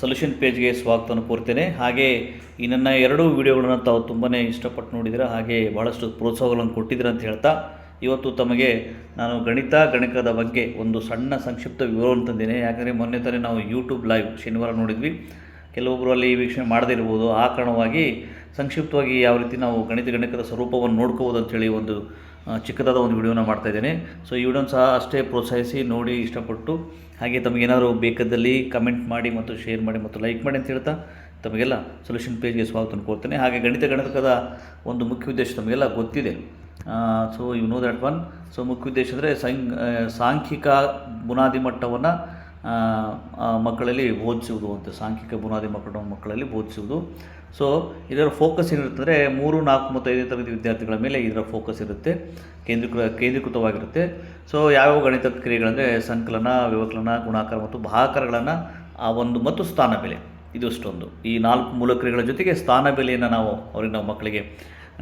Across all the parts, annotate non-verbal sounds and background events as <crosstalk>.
Solution ಪೇಜ್ಗೆ ಸ್ವಾಗತವನ್ನು ಕೋರ್ತೇನೆ. ಹಾಗೆ ಈ ನನ್ನ ಎರಡೂ ವಿಡಿಯೋಗಳನ್ನು ತಾವು ತುಂಬಾ ಇಷ್ಟಪಟ್ಟು ನೋಡಿದಿರ, ಹಾಗೆ ಭಾಳಷ್ಟು ಪ್ರೋತ್ಸಾಹಗಳನ್ನು ಕೊಟ್ಟಿದ್ದೀರ ಅಂತ ಹೇಳ್ತಾ, ಇವತ್ತು ತಮಗೆ ನಾನು ಗಣಿತ ಗಣಕದ ಬಗ್ಗೆ ಒಂದು ಸಣ್ಣ ಸಂಕ್ಷಿಪ್ತ ವಿವರವನ್ನು ತಂದೇನೆ ಯಾಕಂದರೆ ಮೊನ್ನೆ ತಾನೇ ನಾವು ಯೂಟ್ಯೂಬ್ ಲೈವ್ ಶನಿವಾರ ನೋಡಿದ್ವಿ. ಕೆಲವೊಬ್ಬರು ಅಲ್ಲಿ ವೀಕ್ಷಣೆ ಮಾಡದೇ ಇರ್ಬೋದು. ಆ ಕಾರಣವಾಗಿ ಸಂಕ್ಷಿಪ್ತವಾಗಿ ಯಾವ ರೀತಿ ನಾವು ಗಣಿತ ಗಣಕದ ಸ್ವರೂಪವನ್ನು ನೋಡ್ಕೋಬೋದು ಅಂತೇಳಿ ಒಂದು ಚಿಕ್ಕದಾದ ಒಂದು ವಿಡಿಯೋನ ಮಾಡ್ತಾ ಇದ್ದೇನೆ. ಸೊ ಈ ವಿಡಿಯೋನ ಸಹ ಅಷ್ಟೇ ಪ್ರೋತ್ಸಾಹಿಸಿ, ನೋಡಿ ಇಷ್ಟಪಟ್ಟು. ಹಾಗೆ ತಮಗೇನಾದ್ರು ಬೇಕಾದಲ್ಲಿ ಕಮೆಂಟ್ ಮಾಡಿ ಮತ್ತು ಶೇರ್ ಮಾಡಿ ಮತ್ತು ಲೈಕ್ ಮಾಡಿ ಅಂತ ಹೇಳ್ತಾ ತಮಗೆಲ್ಲ ಸೊಲ್ಯೂಷನ್ ಪೇಜ್ಗೆ ಸ್ವಾಗತ ಕೋರ್ತೇನೆ. ಹಾಗೆ ಗಣಿತ ಗಣಕದ ಒಂದು ಮುಖ್ಯ ಉದ್ದೇಶ ತಮಗೆಲ್ಲ ಗೊತ್ತಿದೆ. So you know that one so ಮುಖ್ಯ ಉದ್ದೇಶ ಅಂದರೆ ಸಂ ಸಾಂಖ್ಯಿಕ ಬುನಾದಿ ಮಟ್ಟವನ್ನು ಮಕ್ಕಳಲ್ಲಿ ಬೋಧಿಸುವುದು ಅಂತ, ಸಾಂಖ್ಯಿಕ ಬುನಾದಿ ಮಕ್ಕಳ ಮಕ್ಕಳಲ್ಲಿ ಬೋಧಿಸುವುದು. ಸೊ ಇದರ ಫೋಕಸ್ ಏನಿರುತ್ತಂದರೆ ಮೂರು, ನಾಲ್ಕು ಮತ್ತು ಐದನೇ ತರಗತಿ ವಿದ್ಯಾರ್ಥಿಗಳ ಮೇಲೆ ಇದರ ಫೋಕಸ್ ಇರುತ್ತೆ ಕೇಂದ್ರೀಕೃತ ಕೇಂದ್ರೀಕೃತವಾಗಿರುತ್ತೆ. ಸೊ ಯಾವ್ಯಾವ ಗಣಿತ ಕ್ರಿಯೆಗಳಂದರೆ ಸಂಕಲನ, ವ್ಯವಕಲನ, ಗುಣಾಕಾರ ಮತ್ತು ಭಾಕಾರಗಳನ್ನು ಆ ಒಂದು ಮತ್ತು ಸ್ಥಾನ ಬೆಲೆ, ಇದು ಅಷ್ಟೊಂದು. ಈ ನಾಲ್ಕು ಮೂಲ ಕ್ರಿಯೆಗಳ ಜೊತೆಗೆ ಸ್ಥಾನ ಬೆಲೆಯನ್ನು ನಾವು ಅವ್ರಿಗೆ ನಾವು ಮಕ್ಕಳಿಗೆ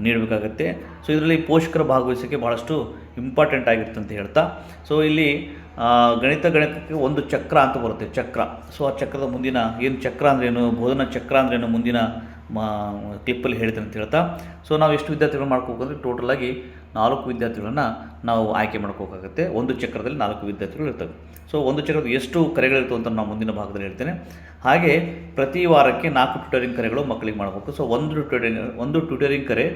ನೀಡಬೇಕಾಗತ್ತೆ. ಸೊ ಇದರಲ್ಲಿ ಪೋಷಕರ ಭಾಗವಹಿಸೋಕ್ಕೆ ಭಾಳಷ್ಟು ಇಂಪಾರ್ಟೆಂಟ್ ಆಗಿರುತ್ತೆ ಅಂತ ಹೇಳ್ತಾ. ಸೊ ಇಲ್ಲಿ ಗಣಿತ ಗಣಿತಕ್ಕೆ ಒಂದು ಚಕ್ರ ಅಂತ ಬರುತ್ತೆ, ಚಕ್ರ. ಸೊ ಆ ಚಕ್ರದ ಮುಂದಿನ ಏನು ಚಕ್ರ ಅಂದ್ರೇನು ಬೋಧನಾ ಚಕ್ರ ಅಂದ್ರೇನು ಮುಂದಿನ ಮಾ ಕ್ಲಿಪ್ಪಲ್ಲಿ ಹೇಳ್ತೇನೆ ಅಂತ ಹೇಳ್ತಾ. ಸೊ ನಾವು ಎಷ್ಟು ವಿದ್ಯಾರ್ಥಿಗಳು ಮಾಡ್ಕೋಬೇಕಂದ್ರೆ ಟೋಟಲಾಗಿ ನಾಲ್ಕು ವಿದ್ಯಾರ್ಥಿಗಳನ್ನು ನಾವು ಆಯ್ಕೆ ಮಾಡ್ಕೋಬೇಕಾಗುತ್ತೆ ಒಂದು ಚಕ್ರದಲ್ಲಿ ನಾಲ್ಕು ವಿದ್ಯಾರ್ಥಿಗಳು ಇರ್ತವೆ. ಸೊ ಒಂದು ಚಕ್ರದ ಎಷ್ಟು ಕರೆಗಳಿರ್ತವೆ ಅಂತ ನಾವು ಮುಂದಿನ ಭಾಗದಲ್ಲಿ ಹೇಳ್ತೇನೆ. ಹಾಗೆ ಪ್ರತಿ ವಾರಕ್ಕೆ ನಾಲ್ಕು ಟ್ಯೂಟರಿಂಗ್ ಕರೆಗಳು ಮಕ್ಕಳಿಗೆ ಮಾಡಬೇಕು. ಸೊ ಒಂದು ಟ್ಯೂಟರಿಂಗ್ ಒಂದು ಟ್ಯೂಟರಿಂಗ್ ಕರೆ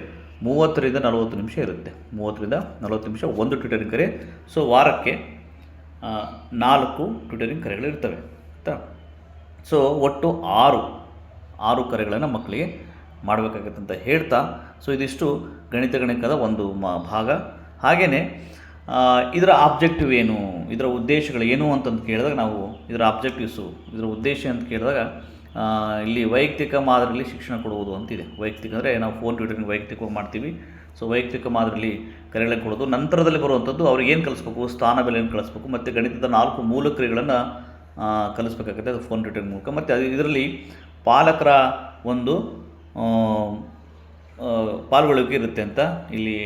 ಮೂವತ್ತರಿಂದ ನಲವತ್ತು ನಿಮಿಷ ಇರುತ್ತೆ. ಮೂವತ್ತರಿಂದ ನಲವತ್ತು ನಿಮಿಷ ಒಂದು ಟ್ಯೂಟರಿಂಗ್ ಕರೆ. ಸೊ ವಾರಕ್ಕೆ ನಾಲ್ಕು ಟ್ಯೂಟರಿಂಗ್ ಕರೆಗಳು ಇರ್ತವೆ ಆಯಿತಾ? ಸೊ ಒಟ್ಟು ಆರು ಆರು ಕರೆಗಳನ್ನು ಮಕ್ಕಳಿಗೆ ಮಾಡಬೇಕಾಗತ್ತೆ ಅಂತ ಹೇಳ್ತಾ ಸೊ ಇದಿಷ್ಟು ಗಣಿತ ಗಣಕದ ಒಂದು ಮ ಭಾಗ. ಹಾಗೆಯೇ ಇದರ ಆಬ್ಜೆಕ್ಟಿವ್ ಏನು, ಇದರ ಉದ್ದೇಶಗಳು ಏನು ಅಂತಂದು ಕೇಳಿದಾಗ ನಾವು ಇದರ ಆಬ್ಜೆಕ್ಟಿವ್ಸು ಇದರ ಉದ್ದೇಶ ಅಂತ ಕೇಳಿದಾಗ ಇಲ್ಲಿ ವೈಯಕ್ತಿಕ ಮಾದರಿಯಲ್ಲಿ ಶಿಕ್ಷಣ ಕೊಡುವುದು ಅಂತಿದೆ. ವೈಯಕ್ತಿಕ ಅಂದರೆ ನಾವು ಫೋನ್ ಟ್ಯೂಟರಿಂಗ್ ವೈಯಕ್ತಿಕವಾಗಿ ಮಾಡ್ತೀವಿ. ಸೊ ವೈಯಕ್ತಿಕ ಮಾದರಿಯಲ್ಲಿ ಕರೆಗಳನ್ನು ಕೊಡೋದು, ನಂತರದಲ್ಲಿ ಬರುವಂಥದ್ದು ಅವ್ರಿಗೆ ಏನು ಕಲಿಸ್ಬೇಕು, ಸ್ಥಾನ ಬೆಲೆಯನ್ನು ಕಲಿಸ್ಬೇಕು, ಮತ್ತು ಗಣಿತದ ನಾಲ್ಕು ಮೂಲ ಕ್ರಿಯೆಗಳನ್ನು ಕಲಿಸ್ಬೇಕಾಗುತ್ತೆ, ಅದು ಫೋನ್ ಟ್ಯೂಟರಿಂಗ್ ಮೂಲಕ. ಮತ್ತು ಅದು ಇದರಲ್ಲಿ ಪಾಲಕರ ಒಂದು ಪಾಲ್ಗೊಳ್ಳುವಿಕೆ ಇರುತ್ತೆ ಅಂತ ಇಲ್ಲಿ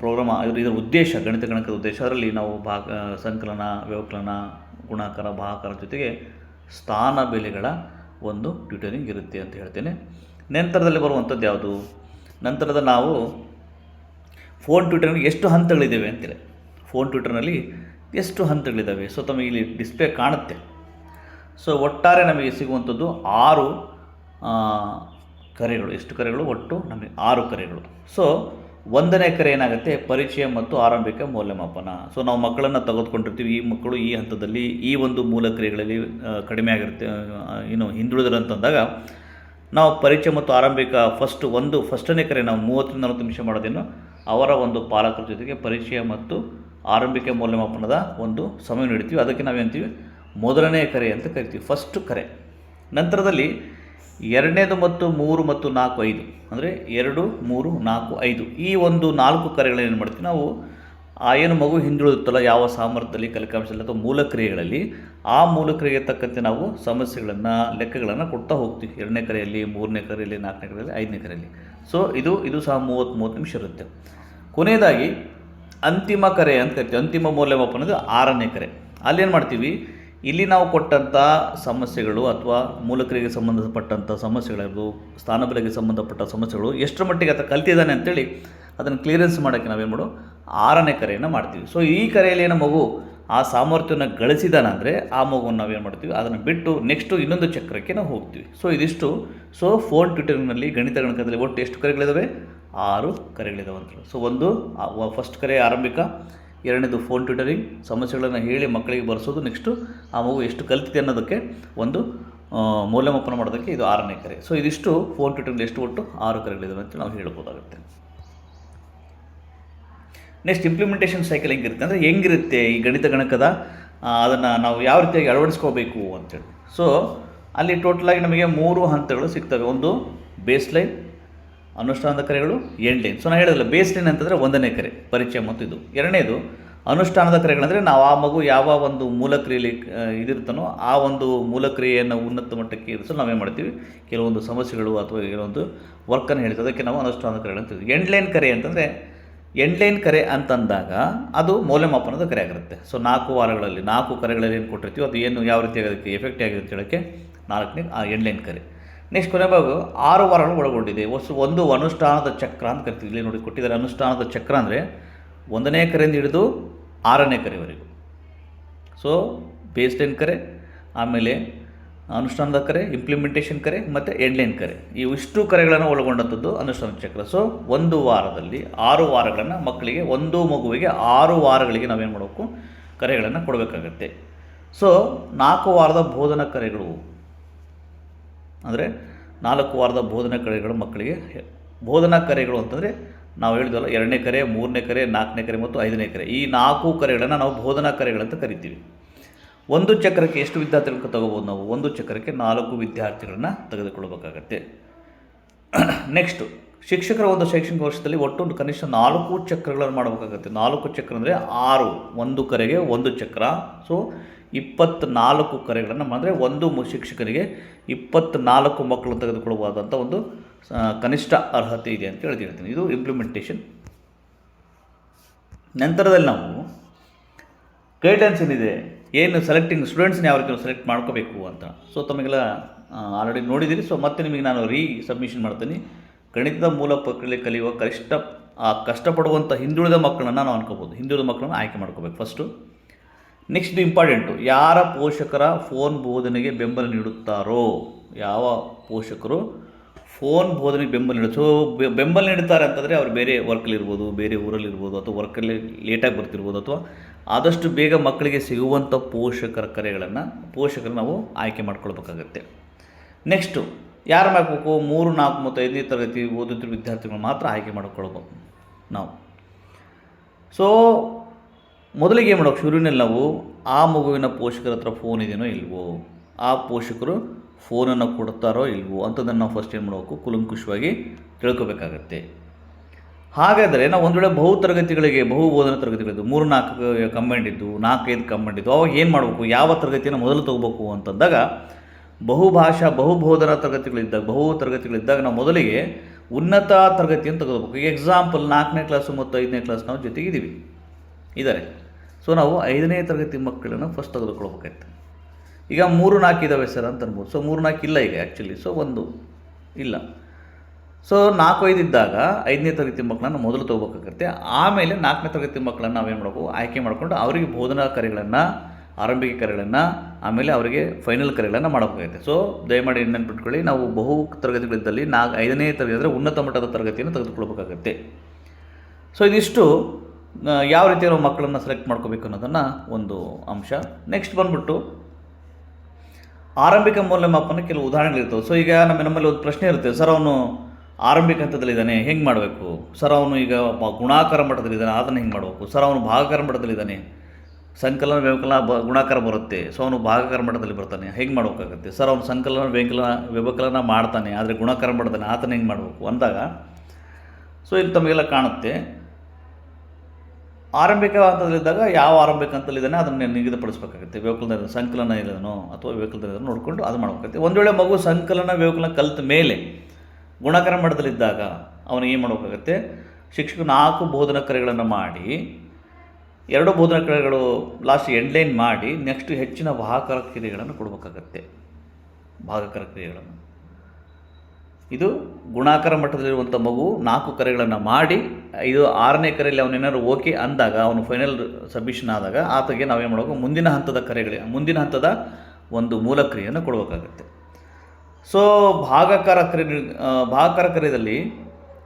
ಪ್ರೋಗ್ರಾಮ್ ಇದ್ರ ಉದ್ದೇಶ, ಗಣಿತ ಗಣಕದ ಉದ್ದೇಶ. ಅದರಲ್ಲಿ ನಾವು ಭಾಗ ಸಂಕಲನ ವ್ಯವಕಲನ ಗುಣಾಕಾರ ಭಾಕಾರ ಜೊತೆಗೆ ಸ್ಥಾನ ಬೆಲೆಗಳ ಒಂದು ಟ್ಯೂಟರಿಂಗ್ ಇರುತ್ತೆ ಅಂತ ಹೇಳ್ತೇನೆ. ನಂತರದಲ್ಲಿ ಬರುವಂಥದ್ದು ಯಾವುದು? ನಂತರದ ನಾವು ಫೋನ್ ಟ್ವಿಟರ್ನಲ್ಲಿ ಎಷ್ಟು ಹಂತಗಳಿದ್ದಾವೆ ಅಂತೇಳಿ ಫೋನ್ ಟ್ವಿಟರ್ನಲ್ಲಿ ಎಷ್ಟು ಹಂತಗಳಿದ್ದಾವೆ? ಸೊ ತಮಗೆ ಇಲ್ಲಿ ಡಿಸ್ಪ್ಲೇ ಕಾಣುತ್ತೆ. ಸೊ ಒಟ್ಟಾರೆ ನಮಗೆ ಸಿಗುವಂಥದ್ದು ಆರು ಕರೆಗಳು, ಎಷ್ಟು ಕರೆಗಳು? ಒಟ್ಟು ನಮಗೆ ಆರು ಕರೆಗಳು. ಸೊ ಒಂದನೇ ಕರೆ ಏನಾಗುತ್ತೆ? ಪರಿಚಯ ಮತ್ತು ಆರಂಭಿಕ ಮೌಲ್ಯಮಾಪನ. ಸೊ ನಾವು ಮಕ್ಕಳನ್ನು ತೆಗೆದುಕೊಂಡಿರ್ತೀವಿ. ಈ ಮಕ್ಕಳು ಈ ಹಂತದಲ್ಲಿ ಈ ಒಂದು ಮೂಲ ಕ್ರಿಯೆಗಳಲ್ಲಿ ಕಡಿಮೆ ಆಗಿರುತ್ತೆ ಏನು ಹಿಂದುಳಿದ್ರು ಅಂತಂದಾಗ ನಾವು ಪರಿಚಯ ಮತ್ತು ಆರಂಭಿಕ ಫಸ್ಟ್ ಒಂದು ಫಸ್ಟನೇ ಕರೆ ನಾವು ಮೂವತ್ತರಿಂದ ನಲವತ್ತು ನಿಮಿಷ ಮಾಡೋದೇನು? ಅವರ ಒಂದು ಪಾಲಕರ ಜೊತೆಗೆ ಪರಿಚಯ ಮತ್ತು ಆರಂಭಿಕ ಮೌಲ್ಯಮಾಪನದ ಒಂದು ಸಮಯ ನೀಡ್ತೀವಿ ಅದಕ್ಕೆ ನಾವೇಂತೀವಿ ಮೊದಲನೇ ಕರೆ ಅಂತ ಕರಿತೀವಿ. ಫಸ್ಟ್ ಕರೆ. ನಂತರದಲ್ಲಿ ಎರಡನೇದು ಮತ್ತು ಮೂರು ಮತ್ತು ನಾಲ್ಕು ಐದು. ಅಂದರೆ ಎರಡು, ಮೂರು, ನಾಲ್ಕು, ಐದು. ಈ ಒಂದು ನಾಲ್ಕು ಕರೆಗಳೇನು ಮಾಡ್ತೀವಿ ನಾವು, ಆ ಏನು ಮಗು ಹಿಂದುಳಿದುತ್ತಲ್ಲ ಯಾವ ಸಾಮರ್ಥ್ಯದಲ್ಲಿ, ಕಲಿಕಾಂಶದಲ್ಲಿ ಅಥವಾ ಮೂಲ ಕ್ರಿಯೆಗಳಲ್ಲಿ ಆ ಮೂಲ ಕ್ರಿಯೆಗೆ ತಕ್ಕಂತೆ ನಾವು ಸಮಸ್ಯೆಗಳನ್ನು, ಲೆಕ್ಕಗಳನ್ನು ಕೊಡ್ತಾ ಹೋಗ್ತೀವಿ. ಎರಡನೇ ಕರೆಯಲ್ಲಿ, ಮೂರನೇ ಕರೆಯಲ್ಲಿ, ನಾಲ್ಕನೇ ಕರೆಯಲ್ಲಿ, ಐದನೇ ಕರೆಯಲ್ಲಿ. ಸೊ ಇದು ಇದು ಸಹ ಮೂವತ್ತು ಮೂವತ್ತು ನಿಮಿಷ ಇರುತ್ತೆ. ಕೊನೆಯದಾಗಿ, ಅಂತಿಮ ಕರೆ ಅಂತ ಕರಿತೀವಿ ಅಂತಿಮ ಮೌಲ್ಯಮಾಪನ ಆರನೇ ಕರೆ. ಅಲ್ಲೇನು ಮಾಡ್ತೀವಿ? ಇಲ್ಲಿ ನಾವು ಕೊಟ್ಟಂಥ ಸಮಸ್ಯೆಗಳು ಅಥವಾ ಮೂಲಕರಿಗೆ ಸಂಬಂಧಪಟ್ಟಂಥ ಸಮಸ್ಯೆಗಳಿರ್ಬೋದು, ಸ್ಥಾನಬಲಕ್ಕೆ ಸಂಬಂಧಪಟ್ಟ ಸಮಸ್ಯೆಗಳು ಎಷ್ಟರ ಮಟ್ಟಿಗೆ ಆತ ಕಲ್ತಿದ್ದಾನೆ ಅಂತೇಳಿ ಅದನ್ನು ಕ್ಲಿಯರೆನ್ಸ್ ಮಾಡೋಕ್ಕೆ ನಾವೇನು ಮಾಡು ಆರನೇ ಕರೆಯನ್ನು ಮಾಡ್ತೀವಿ. ಸೊ ಈ ಕರೆಯಲ್ಲಿ ಏನೋ ಮಗು? ಆ ಸಾಮರ್ಥ್ಯವನ್ನು ಗಳಿಸಿದಾನಂದರೆ ಆ ಮಗುವನ್ನು ನಾವೇನು ಮಾಡ್ತೀವಿ? ಅದನ್ನು ಬಿಟ್ಟು ನೆಕ್ಸ್ಟು ಇನ್ನೊಂದು ಚಕ್ರಕ್ಕೆ ನಾವು ಹೋಗ್ತೀವಿ. ಸೊ ಇದಿಷ್ಟು. ಸೊ ಫೋನ್ ಟ್ವಿಟರ್ನಲ್ಲಿ ಗಣಿತ ಗಣಕದಲ್ಲಿ ಒಟ್ಟು ಎಷ್ಟು ಕರೆಗಳಿದ್ದಾವೆ ಆರು ಕರೆಗಳಿದ್ದಾವೆ ಅಂತ ಸೊ ಒಂದು ಫಸ್ಟ್ ಕರೆ ಆರಂಭಿಕ. ಎರಡನೇದು ಫೋನ್ ಟ್ಯೂಟರಿಂಗ್ ಸಮಸ್ಯೆಗಳನ್ನು ಹೇಳಿ ಮಕ್ಕಳಿಗೆ ಬರೆಸೋದು ನೆಕ್ಸ್ಟು ಆ ಮಗು ಎಷ್ಟು ಕಲ್ತಿದೆ ಅನ್ನೋದಕ್ಕೆ ಒಂದು ಮೌಲ್ಯಮಾಪನ ಮಾಡೋದಕ್ಕೆ ಇದು ಆರನೇ ಕರೆ. ಸೊ ಇದಿಷ್ಟು ಫೋನ್ ಟ್ಯೂಟರಿಂಗ್ ಎಷ್ಟು ಒಟ್ಟು ಆರು ಕರೆಗಳಿದ್ದಾವೆ ಅಂತ ನಾವು ಹೇಳ್ಬೋದಾಗುತ್ತೆ. ನೆಕ್ಸ್ಟ್ ಇಂಪ್ಲಿಮೆಂಟೇಷನ್ ಸೈಕಲ್ ಹೆಂಗಿರುತ್ತೆ ಅಂದರೆ ಹೆಂಗಿರುತ್ತೆ ಈ ಗಣಿತ ಗಣಕದ ಅದನ್ನು ನಾವು ಯಾವ ರೀತಿಯಾಗಿ ಅಳವಡಿಸ್ಕೋಬೇಕು ಅಂತೇಳಿ ಸೊ ಅಲ್ಲಿ ಟೋಟಲಾಗಿ ನಮಗೆ ಮೂರು ಹಂತಗಳು ಸಿಗ್ತವೆ. ಒಂದು ಬೇಸ್ ಲೈನ್ ಅನುಷ್ಠಾನದ ಕರೆಗಳು ಲೈನ್. ಸೊ ನಾನು ಹೇಳಿದಲ್ಲ ಬೇಸ್ ಲೈನ್ ಅಂತಂದರೆ ಒಂದನೇ ಕರೆ, ಪರಿಚಯ ಮತ್ತು ಇದು. ಎರಡನೇದು, ಅನುಷ್ಠಾನದ ಕರೆಗಳಂದರೆ ನಾವು ಆ ಮಗು ಯಾವ ಒಂದು ಮೂಲಕ್ರಿಯೆಯಲ್ಲಿ ಇದಿರ್ತಾನೋ ಆ ಒಂದು ಮೂಲಕ್ರಿಯೆಯನ್ನು ಉನ್ನತ ಮಟ್ಟಕ್ಕೆ ಇರಿಸಲು ನಾವೇನು ಮಾಡ್ತೀವಿ? ಕೆಲವೊಂದು ಸಮಸ್ಯೆಗಳು ಅಥವಾ ಕೆಲವೊಂದು ವರ್ಕನ್ನು ಹೇಳ್ತೀವಿ. ಅದಕ್ಕೆ ನಾವು ಅನುಷ್ಠಾನದ ಕರೆಗಳು ಅಂತೀವಿ ಎಂಡ್ ಲೈನ್ ಕರೆ ಅಂತಂದರೆ ಎಂಡ್ಲೈನ್ ಕರೆ ಅಂತಂದಾಗ ಅದು ಮೌಲ್ಯಮಾಪನದ ಕರೆ ಆಗಿರುತ್ತೆ. ಸೊ ನಾಲ್ಕು ವಾರಗಳಲ್ಲಿ, ನಾಲ್ಕು ಕರೆಗಳಲ್ಲಿ ಏನು ಕೊಟ್ಟಿರ್ತೀವಿ, ಅದು ಏನು ಯಾವ ರೀತಿಯಾಗಿ ಅದಕ್ಕೆ ಎಫೆಕ್ಟ್ ಆಗಿದೆ ಹೇಳೋಕ್ಕೆ ನಾಲ್ಕನೇ, ಆ ಎಂಡ್ಲೈನ್ ಕರೆ. ನೆಕ್ಸ್ಟ್ ಕೊನೆ ಭಾಗ ಆರು ವಾರಗಳು ಒಳಗೊಂಡಿದೆ. ಹೊಸ ಒಂದು ಅನುಷ್ಠಾನದ ಚಕ್ರ ಅಂತ ಕರಿತೀವಿ. ಇಲ್ಲಿ ನೋಡಿ ಕೊಟ್ಟಿದ್ದಾರೆ ಅನುಷ್ಠಾನದ ಚಕ್ರ ಅಂದರೆ ಒಂದನೇ ಕರೆಯಿಂದ ಹಿಡಿದು ಆರನೇ ಕರೆವರೆಗೂ. ಸೊ ಬೇಸ್ಲೈನ್ ಕರೆ, ಆಮೇಲೆ ಅನುಷ್ಠಾನದ ಕರೆ ಇಂಪ್ಲಿಮೆಂಟೇಷನ್ ಕರೆ, ಮತ್ತು ಎಂಡ್ಲೈನ್ ಕರೆ. ಇವಿಷ್ಟು ಕರೆಗಳನ್ನು ಒಳಗೊಂಡಂಥದ್ದು ಅನುಷ್ಠಾನ ಚಕ್ರ. ಸೊ ಒಂದು ವಾರದಲ್ಲಿ ಆರು ವಾರಗಳನ್ನು ಮಕ್ಕಳಿಗೆ, ಒಂದು ಮಗುವಿಗೆ ಆರು ವಾರಗಳಿಗೆ ನಾವೇನು ಮಾಡಬೇಕು? ಕರೆಗಳನ್ನು ಕೊಡಬೇಕಾಗತ್ತೆ. ಸೊ ನಾಲ್ಕು ವಾರದ ಬೋಧನಾ ಕರೆಗಳು ಅಂದರೆ ನಾಲ್ಕು ವಾರದ ಬೋಧನಾ ಕರೆಗಳು ಮಕ್ಕಳಿಗೆ ಬೋಧನಾ ಕರೆಗಳು ಅಂತಂದರೆ ನಾವು ಹೇಳಿದ್ವಲ್ಲ ಎರಡನೇ ಕರೆ, ಮೂರನೇ ಕರೆ, ನಾಲ್ಕನೇ ಕರೆ ಮತ್ತು ಐದನೇ ಕರೆ. ಈ ನಾಲ್ಕು ಕರೆಗಳನ್ನು ನಾವು ಬೋಧನಾ ಕರೆಗಳಂತ ಕರಿತೀವಿ. ಒಂದು ಚಕ್ರಕ್ಕೆ ಎಷ್ಟು ವಿದ್ಯಾರ್ಥಿಗಳನ್ನ ತಗೋಬೋದು ನಾವು? ಒಂದು ಚಕ್ರಕ್ಕೆ ನಾಲ್ಕು ವಿದ್ಯಾರ್ಥಿಗಳನ್ನು ತೆಗೆದುಕೊಳ್ಬೇಕಾಗತ್ತೆ. <clears throat> ನೆಕ್ಸ್ಟು ಶಿಕ್ಷಕರ ಒಂದು ಶೈಕ್ಷಣಿಕ ವರ್ಷದಲ್ಲಿ ಒಟ್ಟು ಕನಿಷ್ಠ ನಾಲ್ಕು ಚಕ್ರಗಳನ್ನು ಮಾಡಬೇಕಾಗತ್ತೆ. ನಾಲ್ಕು ಚಕ್ರ ಅಂದರೆ ಆರು. ಒಂದು ಕರೆಗೆ ಒಂದು ಚಕ್ರ. ಸೊ ಇಪ್ಪತ್ತ್ನಾಲ್ಕು ಕರೆಗಳನ್ನು ಅಂದರೆ ಒಂದು ಶಿಕ್ಷಕರಿಗೆ ಇಪ್ಪತ್ತ್ನಾಲ್ಕು ಮಕ್ಕಳನ್ನು ತೆಗೆದುಕೊಳ್ಳುವಾದಂಥ ಒಂದು ಕನಿಷ್ಠ ಅರ್ಹತೆ ಇದೆ ಅಂತ ಹೇಳಿ ಹೇಳ್ತೀನಿ. ಇದು ಇಂಪ್ಲಿಮೆಂಟೇಷನ್ ನಂತರದಲ್ಲಿ ನಾವು ಗೈಡೆನ್ಸ್ ಏನಿದೆ? ಏನು ಸೆಲೆಕ್ಟಿಂಗ್ ಸ್ಟೂಡೆಂಟ್ಸ್ನ ಯಾವ ರೀತಿ ಸೆಲೆಕ್ಟ್ ಮಾಡ್ಕೋಬೇಕು ಅಂತ. ಸೊ ತಮಗೆಲ್ಲ ಆಲ್ರೆಡಿ ನೋಡಿದ್ದೀರಿ ಸೊ ಮತ್ತೆ ನಿಮಗೆ ನಾನು ರೀ ಸಬ್ಮಿಷನ್ ಮಾಡ್ತೀನಿ. ಗಣಿತದ ಮೂಲ ಪ್ರಕ್ರಿಯೆ ಕಲಿಯುವ ಆ ಕಷ್ಟಪಡುವಂಥ ಹಿಂದುಳಿದ ಮಕ್ಕಳನ್ನು ನಾವು ಅನ್ಕೋಬೋದು. ಹಿಂದುಳಿದ ಮಕ್ಕಳನ್ನು ಆಯ್ಕೆ ಮಾಡ್ಕೋಬೇಕು ಫಸ್ಟು ನೆಕ್ಸ್ಟ್ ಇಂಪಾರ್ಟೆಂಟು ಯಾರ ಪೋಷಕರ ಫೋನ್ ಬೋಧನೆಗೆ ಬೆಂಬಲ ನೀಡುತ್ತಾರೋ? ಯಾವ ಪೋಷಕರು ಫೋನ್ ಬೋಧನೆಗೆ ಬೆಂಬಲ ನೀಡ ಸೊ ಬೆಂಬಲ ನೀಡುತ್ತಾರೆ ಅಂತಂದರೆ ಅವ್ರು ಬೇರೆ ವರ್ಕಲ್ಲಿರ್ಬೋದು ಬೇರೆ ಊರಲ್ಲಿರ್ಬೋದು ಅಥವಾ ವರ್ಕಲ್ಲಿ ಲೇಟಾಗಿ ಬರ್ತಿರ್ಬೋದು, ಅಥವಾ ಆದಷ್ಟು ಬೇಗ ಮಕ್ಕಳಿಗೆ ಸಿಗುವಂಥ ಪೋಷಕರ ಕರೆಗಳನ್ನು ಪೋಷಕರು ನಾವು ಆಯ್ಕೆ ಮಾಡ್ಕೊಳ್ಬೇಕಾಗತ್ತೆ. ನೆಕ್ಸ್ಟು ಯಾರು ಮಾಡಬೇಕು? ಮೂರು, ನಾಲ್ಕು ಮತ್ತು ಐದನೇ ತರಗತಿ ಓದುತ್ತಿರುವ ವಿದ್ಯಾರ್ಥಿಗಳು ಮಾತ್ರ ಆಯ್ಕೆ ಮಾಡಿಕೊಳ್ಬೇಕು ನಾವು. ಸೊ ಮೊದಲಿಗೆ ಏನು ಮಾಡೋಕೆ ಶುರುವಿನಲ್ಲಿ ನಾವು ಆ ಮಗುವಿನ ಪೋಷಕರ ಹತ್ರ ಫೋನ್ ಇದೆಯೋ ಇಲ್ವೋ, ಆ ಪೋಷಕರು ಫೋನನ್ನು ಕೊಡ್ತಾರೋ ಇಲ್ವೋ ಅಂಥದ್ದನ್ನು ನಾವು ಫಸ್ಟ್ ಏನು ಮಾಡಬೇಕು? ಕುಲಂಕುಷವಾಗಿ ತಿಳ್ಕೊಬೇಕಾಗತ್ತೆ. ಹಾಗಾದರೆ ನಾವು ಒಂದು ವೇಳೆ ಬಹು ತರಗತಿಗಳಿಗೆ, ಬಹು ಬೋಧನಾ ತರಗತಿಗಳಿದ್ದು ಮೂರು ನಾಲ್ಕು ಕಂಬೈಂಡ್ ಇದ್ದು, ನಾಲ್ಕೈದು ಕಂಬೈಂಡ್ ಇದ್ದು, ಅವಾಗ ಏನು ಮಾಡಬೇಕು? ಯಾವ ತರಗತಿಯನ್ನು ಮೊದಲು ತಗೋಬೇಕು ಅಂತಂದಾಗ ಬಹುಭಾಷಾ ಬಹುಬೋಧನಾ ತರಗತಿಗಳಿದ್ದಾಗ, ಬಹು ತರಗತಿಗಳಿದ್ದಾಗ ನಾವು ಮೊದಲಿಗೆ ಉನ್ನತ ತರಗತಿಯನ್ನು ತಗೋಬೇಕು. ಈಗ ಎಕ್ಸಾಂಪಲ್ ನಾಲ್ಕನೇ ಕ್ಲಾಸು ಮತ್ತು ಐದನೇ ಕ್ಲಾಸ್ ನಾವು ಜೊತೆಗಿದ್ದೀವಿ. ಇದ್ದಾರೆ ಸೊ ನಾವು ಐದನೇ ತರಗತಿ ಮಕ್ಕಳನ್ನು ಫಸ್ಟ್ ತೆಗೆದುಕೊಳ್ಬೇಕಾಯ್ತು. ಈಗ ಮೂರು ನಾಲ್ಕು ಇದ್ದಾವೆ ಸರ್ ಅಂತ ಅನ್ಬೋದು. ಸೊ ಮೂರು ನಾಲ್ಕು ಇಲ್ಲ ಈಗ ಆ್ಯಕ್ಚುಲಿ ಸೊ ಒಂದು ಇಲ್ಲ. ಸೊ ನಾಲ್ಕು ಐದು ಇದ್ದಾಗ ಐದನೇ ತರಗತಿ ಮಕ್ಕಳನ್ನು ಮೊದಲು ತೊಗೋಬೇಕಾಗತ್ತೆ. ಆಮೇಲೆ ನಾಲ್ಕನೇ ತರಗತಿ ಮಕ್ಕಳನ್ನು ನಾವೇನು ಮಾಡಬೇಕು? ಆಯ್ಕೆ ಮಾಡಿಕೊಂಡು ಅವರಿಗೆ ಬೋಧನಾ ಕರೆಗಳನ್ನು ಆರಂಭಿಕ ಕರೆಗಳನ್ನು ಆಮೇಲೆ ಅವರಿಗೆ ಫೈನಲ್ ಕರೆಗಳನ್ನು ಮಾಡಬೇಕಾಗುತ್ತೆ. ಸೊ ದಯಮಾಡಿ ನೆನ್ಪಿಟ್ಕೊಳ್ಳಿ ನಾವು ಬಹು ತರಗತಿಗಳಿದ್ದಲ್ಲಿ ನಾಲ್ಕು ಐದನೇ ತರಗತಿ ಅಂದರೆ ಉನ್ನತ ಮಟ್ಟದ ತರಗತಿಯನ್ನು ತೆಗೆದುಕೊಳ್ಬೇಕಾಗತ್ತೆ. ಸೊ ಇದಿಷ್ಟು ಯಾವ ರೀತಿ ನಾವು ಮಕ್ಕಳನ್ನು ಸೆಲೆಕ್ಟ್ ಮಾಡ್ಕೋಬೇಕು ಅನ್ನೋದನ್ನು ಒಂದು ಅಂಶ. ನೆಕ್ಸ್ಟ್ ಬಂದ್ಬಿಟ್ಟು, ಆರಂಭಿಕ ಮೌಲ್ಯಮಾಪನ ಕೆಲವು ಉದಾಹರಣೆಗಳಿರ್ತವೆ ಸೊ ಈಗ ನಮ್ಮ ನಮ್ಮಲ್ಲಿ ಒಂದು ಪ್ರಶ್ನೆ ಇರುತ್ತೆ. ಸರ್, ಅವನು ಆರಂಭಿಕ ಹಂತದಲ್ಲಿದ್ದಾನೆ ಹೆಂಗೆ ಮಾಡಬೇಕು? ಸರ್, ಅವನು ಈಗ ಗುಣಾಕಾರ ಮಟ್ಟದಲ್ಲಿದ್ದಾನೆ ಅದನ್ನು ಹೆಂಗೆ ಮಾಡಬೇಕು? ಸರ್, ಅವನು ಭಾಗಕಾರ ಮಟ್ಟದಲ್ಲಿದ್ದಾನೆ ಸಂಕಲನ ವ್ಯವಕಲನ ಬ, ಗುಣಾಕಾರ ಬರುತ್ತೆ, ಸೊ ಅವನು ಭಾಗಕಾರ ಮಟ್ಟದಲ್ಲಿ ಬರ್ತಾನೆ, ಹೆಂಗೆ ಮಾಡಬೇಕಾಗತ್ತೆ? ಸರ್, ಅವನು ಸಂಕಲನ ವ್ಯವಕಲನ ವ್ಯವಕಲನ ಮಾಡ್ತಾನೆ, ಆದರೆ ಗುಣಾಕಾರ ಮಾಡ್ತಾನೆ ಆತನ ಹೆಂಗೆ ಮಾಡಬೇಕು? ಅಂದಾಗ ಸೊ ಇಲ್ಲಿ ತಮಗೆಲ್ಲ ಕಾಣುತ್ತೆ. ಆರಂಭಿಕ ಹಂತದಲ್ಲಿದ್ದಾಗ ಯಾವ ಆರಂಭಿಕ ಹಂತದಲ್ಲಿದ್ದಾನೆ ಅದನ್ನು ನಿಗದಿಪಡಿಸಬೇಕಾಗುತ್ತೆ. ವ್ಯವಕಲನ ಸಂಕಲನ ಇಲ್ಲದನೋ ಅಥವಾ ವ್ಯವಕಲನ ನೋಡಿಕೊಂಡು ಅದು ಮಾಡಬೇಕಾಗುತ್ತೆ. ಒಂದು ವೇಳೆ ಮಗು ಸಂಕಲನ ವ್ಯವಕಲನ ಕಲಿತ ಮೇಲೆ ಗುಣಕರ ಮಟ್ಟದಲ್ಲಿದ್ದಾಗ ಅವನು ಏನು ಮಾಡಬೇಕಾಗತ್ತೆ? ಶಿಕ್ಷಕ ನಾಲ್ಕು ಬೋಧನಾ ಕರೆಗಳನ್ನು ಮಾಡಿ, ಎರಡು ಬೋಧನಾ ಕರೆಗಳು ಲಾಸ್ಟ್ ಎಂಡ್ಲೈನ್ ಮಾಡಿ ನೆಕ್ಸ್ಟ್ ಹೆಚ್ಚಿನ ವಾಹಕರ ಕ್ರಿಯೆಗಳನ್ನು ಕೊಡಬೇಕಾಗತ್ತೆ. ಭಾಗಕರ ಕ್ರಿಯೆಗಳನ್ನು. ಇದು ಗುಣಾಕಾರ ಮಟ್ಟದಲ್ಲಿರುವಂಥ ಮಗು ನಾಲ್ಕು ಕರೆಗಳನ್ನು ಮಾಡಿ ಇದು ಆರನೇ ಕರೆಯಲ್ಲಿ ಅವನೇನಾದ್ರು ಓಕೆ ಅಂದಾಗ ಅವನು ಫೈನಲ್ ಸಬ್ಮಿಷನ್ ಆದಾಗ ಆತಗೆ ನಾವೇನು ಮಾಡಬೇಕು ಮುಂದಿನ ಹಂತದ ಕರೆಗಳಿಗೆ ಮುಂದಿನ ಹಂತದ ಒಂದು ಮೂಲ ಕ್ರಿಯೆಯನ್ನು ಕೊಡಬೇಕಾಗತ್ತೆ. ಸೊ ಭಾಗಕಾರ ಕ್ರಿಯೆ ಆ, ಭಾಗಕಾರ ಕರೆಯಲ್ಲಿ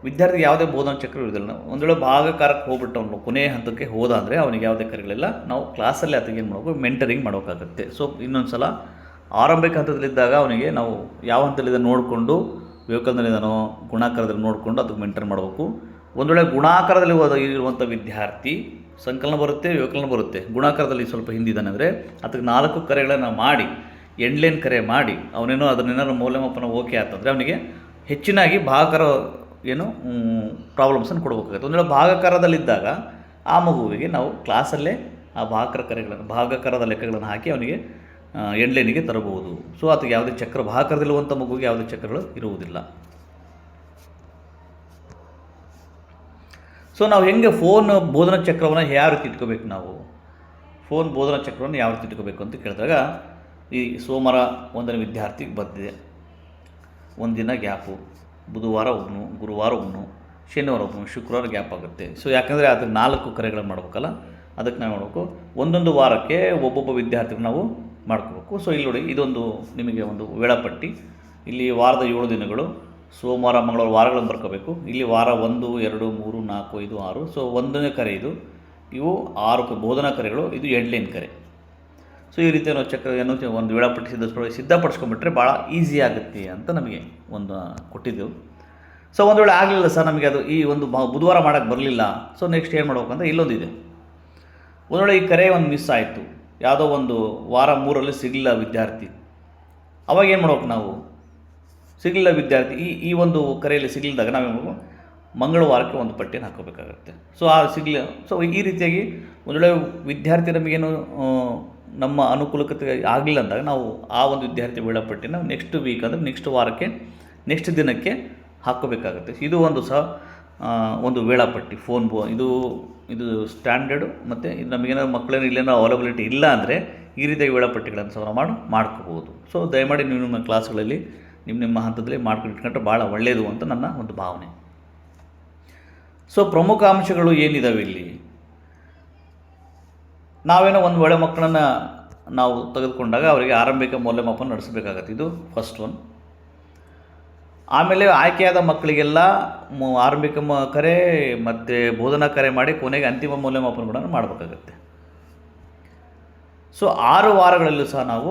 ವಿದ್ಯಾರ್ಥಿ ಯಾವುದೇ ಬೋಧನಾ ಚಕ್ರ ಇರೋದಿಲ್ಲ ಒಂದು ವೇಳೆ ಭಾಗಕಾರಕ್ಕೆ ಹೋಗ್ಬಿಟ್ಟು ಅವನು ಕೊನೆಯ ಹಂತಕ್ಕೆ ಹೋದ ಅಂದರೆ ಅವನಿಗೆ ಯಾವುದೇ ಕರೆಗಳಿಲ್ಲ ನಾವು ಕ್ಲಾಸಲ್ಲಿ ಆತಗೆ ಏನು ಮಾಡಬೇಕು ಮೆಂಟರಿಂಗ್ ಮಾಡಬೇಕಾಗುತ್ತೆ. ಸೊ ಇನ್ನೊಂದು ಸಲ ಆರಂಭಿಕ ಹಂತದಲ್ಲಿದ್ದಾಗ ಅವನಿಗೆ ನಾವು ಯಾವ ಹಂತದಲ್ಲಿದೆ ನೋಡಿಕೊಂಡು ವ್ಯವಕಲನಲ್ಲಿದ್ದಾನೋ ಗುಣಾಕಾರದಲ್ಲಿ ನೋಡಿಕೊಂಡು ಅದಕ್ಕೆ ಮೇಂಟೈನ್ ಮಾಡಬೇಕು. ಒಂದು ವೇಳೆ ಗುಣಾಕಾರದಲ್ಲಿ ಹೋದ ಇರುವಂಥ ವಿದ್ಯಾರ್ಥಿ ಸಂಕಲನ ಬರುತ್ತೆ ವ್ಯವಕಲನ ಬರುತ್ತೆ. ಗುಣಾಕಾರದಲ್ಲಿ ಸ್ವಲ್ಪ ಹಿಂದಿದ್ದಾನೆ ಅಂದರೆ ಅದಕ್ಕೆ ನಾಲ್ಕು ಕರೆಗಳನ್ನು ಮಾಡಿ, ಎಂಡ್ಲೈನ್ ಕರೆ ಮಾಡಿ, ಅವನೇನೋ ಅದನ್ನೇನಾದ್ರು ಮೌಲ್ಯಮಾಪನ ಓಕೆ ಆತಂದರೆ ಅವನಿಗೆ ಹೆಚ್ಚಿನಾಗಿ ಭಾಗಕಾರ ಏನು ಪ್ರಾಬ್ಲಮ್ಸನ್ನು ಕೊಡಬೇಕಾಗುತ್ತೆ. ಒಂದು ವೇಳೆ ಭಾಗಕಾರದಲ್ಲಿದ್ದಾಗ ಆ ಮಗುವಿಗೆ ನಾವು ಕ್ಲಾಸಲ್ಲೇ ಆ ಭಾಗಕರ ಕರೆಗಳನ್ನು, ಭಾಗಕಾರದ ಲೆಕ್ಕಗಳನ್ನು ಹಾಕಿ ಅವನಿಗೆ ಎಂಡ್ಲೈನಿಗೆ ತರಬಹುದು. ಸೊ ಆತಗೆ ಯಾವುದೇ ಚಕ್ರ ಭಾಗಕರದಲ್ಲಿರುವಂಥ ಮಗುವಿಗೆ ಯಾವುದೇ ಚಕ್ರಗಳು ಇರುವುದಿಲ್ಲ. ಸೊ ನಾವು ಹೆಂಗೆ ಫೋನ್ ಬೋಧನಾ ಚಕ್ರವನ್ನು ಯಾವ ರೀತಿ ಇಟ್ಕೋಬೇಕು ನಾವು? ಫೋನ್ ಬೋಧನಾ ಚಕ್ರವನ್ನು ಯಾವ ರೀತಿ ಇಟ್ಕೋಬೇಕು ಅಂತ ಕೇಳಿದಾಗ, ಈ ಸೋಮವಾರ ಒಂದನೇ ವಿದ್ಯಾರ್ಥಿಗೆ ಬಂದಿದೆ. ಒಂದಿನ ಗ್ಯಾಪು. ಬುಧವಾರ ಒಬ್ಬನು ಗುರುವಾರ ಒಬ್ಬನು ಶನಿವಾರ ಒಬ್ಬನು ಶುಕ್ರವಾರ ಗ್ಯಾಪ್ ಆಗುತ್ತೆ. ಸೊ ಯಾಕಂದರೆ ಅದಕ್ಕೆ ನಾಲ್ಕು ಕರೆಗಳನ್ನು ಮಾಡಬೇಕಲ್ಲ, ಅದಕ್ಕೆ ನಾವು ಮಾಡಬೇಕು? ಒಂದೊಂದು ವಾರಕ್ಕೆ ಒಬ್ಬೊಬ್ಬ ವಿದ್ಯಾರ್ಥಿಗಳು ನಾವು ಮಾಡ್ಕೋಬೇಕು. ಸೊ ಇಲ್ಲಿ ನೋಡಿ, ಇದೊಂದು ನಿಮಗೆ ಒಂದು ವೇಳಾಪಟ್ಟಿ. ಇಲ್ಲಿ ವಾರದ ಏಳು ದಿನಗಳು. ಸೋಮವಾರ, ಮಂಗಳವಾರ ವಾರಗಳನ್ನು ಬರ್ಕೋಬೇಕು. ಇಲ್ಲಿ ವಾರ ಒಂದು, ಎರಡು, ಮೂರು, ನಾಲ್ಕು, ಐದು, ಆರು. ಸೊ ಒಂದನೇ ಕರೆ ಇದು. ಇವು ಆರು ಬೋಧನಾ ಕರೆಗಳು, ಇದು ಎಡ್ಲೈನ್ ಕರೆ. ಸೊ ಈ ರೀತಿ ನಾವು ಚಕ್ರ ಏನು ಒಂದು ವೇಳಾಪಟ್ಟಿ ಸಿದ್ಧ ಸಿದ್ಧಪಡಿಸ್ಕೊಂಡ್ಬಿಟ್ರೆ ಭಾಳ ಈಸಿ ಆಗುತ್ತೆ ಅಂತ ನಮಗೆ ಒಂದು ಕೊಟ್ಟಿದ್ದೆವು. ಸೊ ಒಂದು ವೇಳೆ ಆಗಲಿಲ್ಲ ಸರ್ ನಮಗೆ ಅದು, ಈ ಒಂದು ಬುಧವಾರ ಮಾಡೋಕ್ಕೆ ಬರಲಿಲ್ಲ. ಸೊ ನೆಕ್ಸ್ಟ್ ಏನು ಮಾಡ್ಬೇಕಂದ್ರೆ ಇಲ್ಲೊಂದಿದೆ. ಒಂದು ವೇಳೆ ಈ ಕರೆ ಒಂದು ಮಿಸ್ ಆಯಿತು. ಯಾವುದೋ ಒಂದು ವಾರ ಮೂರಲ್ಲಿ ಸಿಗಲಿಲ್ಲ ವಿದ್ಯಾರ್ಥಿ. ಅವಾಗ ಏನು ಮಾಡ್ಬೇಕು ನಾವು? ಸಿಗಲಿಲ್ಲ ವಿದ್ಯಾರ್ಥಿ. ಈ ಈ ಒಂದು ಕರೆಯಲ್ಲಿ ಸಿಗಲಿದ್ದಾಗ ನಾವೇನು ಮಂಗಳವಾರಕ್ಕೆ ಒಂದು ಪಟ್ಟಿಯನ್ನು ಹಾಕೋಬೇಕಾಗುತ್ತೆ. ಸೊ ಆ ಸಿಗಲಿ ಸೊ ಈ ರೀತಿಯಾಗಿ ಒಂದು ವೇಳೆ ವಿದ್ಯಾರ್ಥಿ ನಮಗೇನು ನಮ್ಮ ಅನುಕೂಲಕತೆ ಆಗಲಿಲ್ಲ ಅಂದಾಗ ನಾವು ಆ ಒಂದು ವಿದ್ಯಾರ್ಥಿ ವೇಳಾಪಟ್ಟಿನ ನೆಕ್ಸ್ಟ್ ವೀಕ್ ಅಂದರೆ ನೆಕ್ಸ್ಟ್ ವಾರಕ್ಕೆ ನೆಕ್ಸ್ಟ್ ದಿನಕ್ಕೆ ಹಾಕೋಬೇಕಾಗುತ್ತೆ. ಇದು ಒಂದು ಸಹ ಒಂದು ವೇಳಾಪಟ್ಟಿ ಫೋನ್ ಬೋ ಇದು ಇದು ಸ್ಟ್ಯಾಂಡರ್ಡು ಮತ್ತು ಇದು ನಮಗೇನಾದ್ರು ಮಕ್ಕಳೇನು ಇಲ್ಲೇನೋ ಅವೈಲಬಿಲಿಟಿ ಇಲ್ಲ ಅಂದರೆ ಈ ರೀತಿಯ ವೇಳಾಪಟ್ಟಿಗಳನ್ನು ಸಹ ಮಾಡಿ ಮಾಡ್ಕೋಬೋದು ಸೊ ದಯಮಾಡಿ ನೀವು ನಿಮ್ಮ ಕ್ಲಾಸ್ಗಳಲ್ಲಿ ನಿಮ್ಮ ನಿಮ್ಮ ಹಂತದಲ್ಲಿ ಮಾಡ್ಕೊಂಡಿಟ್ಕೊಂಡ್ರೆ ಭಾಳ ಒಳ್ಳೆಯದು ಅಂತ ನನ್ನ ಒಂದು ಭಾವನೆ. ಸೊ ಪ್ರಮುಖ ಅಂಶಗಳು ಏನಿದಾವೆ ಇಲ್ಲಿ? ನಾವೇನೋ ಒಂದು ವೇಳೆ ಮಕ್ಕಳನ್ನು ನಾವು ತೆಗೆದುಕೊಂಡಾಗ ಅವರಿಗೆ ಆರಂಭಿಕ ಮೌಲ್ಯಮಾಪನ ನಡೆಸಬೇಕಾಗತ್ತೆ. ಇದು ಫಸ್ಟ್ ಒನ್ ಆಮೇಲೆ ಆಯ್ಕೆಯಾದ ಮಕ್ಕಳಿಗೆಲ್ಲ ಆರಂಭಿಕ ಮ, ಕರೆ ಮತ್ತು ಬೋಧನಾ ಕರೆ ಮಾಡಿ ಕೊನೆಗೆ ಅಂತಿಮ ಮೌಲ್ಯಮಾಪನ ಕೂಡ ಮಾಡಬೇಕಾಗತ್ತೆ. ಸೊ ಆರು ವಾರಗಳಲ್ಲೂ ಸಹ ನಾವು